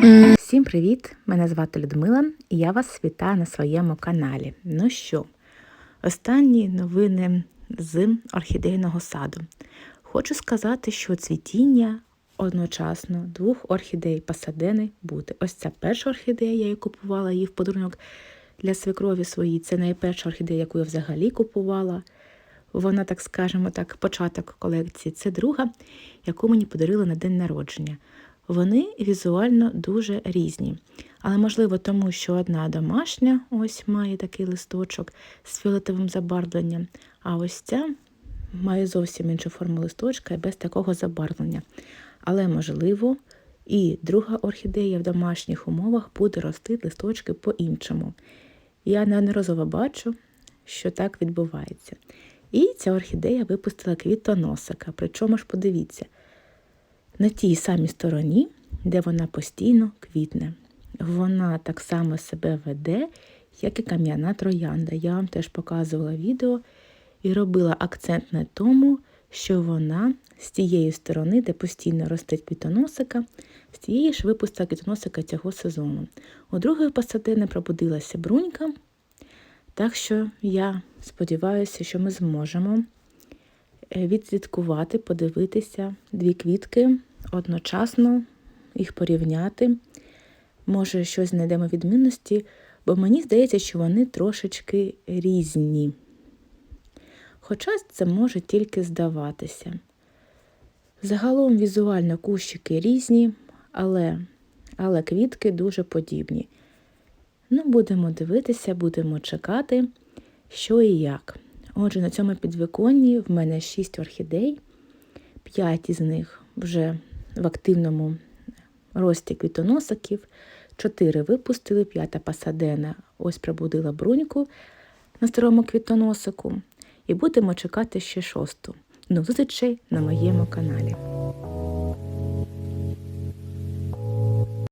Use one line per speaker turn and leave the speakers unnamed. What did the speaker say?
Всім привіт! Мене звати Людмила і я вас вітаю на своєму каналі. Ну що, останні новини з орхідейного саду. Хочу сказати, що цвітіння одночасно двох орхідей посадени буде. Ось ця перша орхідея, я її купувала її в подарунок для свекрові своїй. Це найперша орхідея, яку я взагалі купувала. Вона, так скажемо, так, початок колекції. Це друга, яку мені подарили на день народження. Вони візуально дуже різні. Але, можливо, тому що одна домашня ось має такий листочок з фіолетовим забарвленням, а ось ця має зовсім іншу форму листочка і без такого забарвлення. Але, можливо, і друга орхідея в домашніх умовах буде рости листочки по-іншому. Я неодноразово бачу, що так відбувається. І ця орхідея випустила квітоносика. Причому ж подивіться, на тій самій стороні, де вона постійно квітне. Вона так само себе веде, як і кам'яна троянда. Я вам теж показувала відео і робила акцент на тому, що вона з тієї сторони, де постійно росте квітоносика, з тієї ж випустила квітоносика цього сезону. У другої посадини пробудилася брунька, так що я сподіваюся, що ми зможемо відслідкувати, подивитися дві квітки одночасно, їх порівняти. Може, щось знайдемо відмінності, бо мені здається, що вони трошечки різні. Хоча це може тільки здаватися. Загалом візуально кущики різні, але, але квітки дуже подібні. Ну, будемо дивитися, будемо чекати, що і як. Отже, на цьому підвиконні в мене 6 орхідей, 5 із них вже в активному рості квітоносиків, 4 випустили, п'ята пасадена ось пробудила бруньку на старому квітоносику. І будемо чекати ще шосту. До зустрічей на моєму каналі.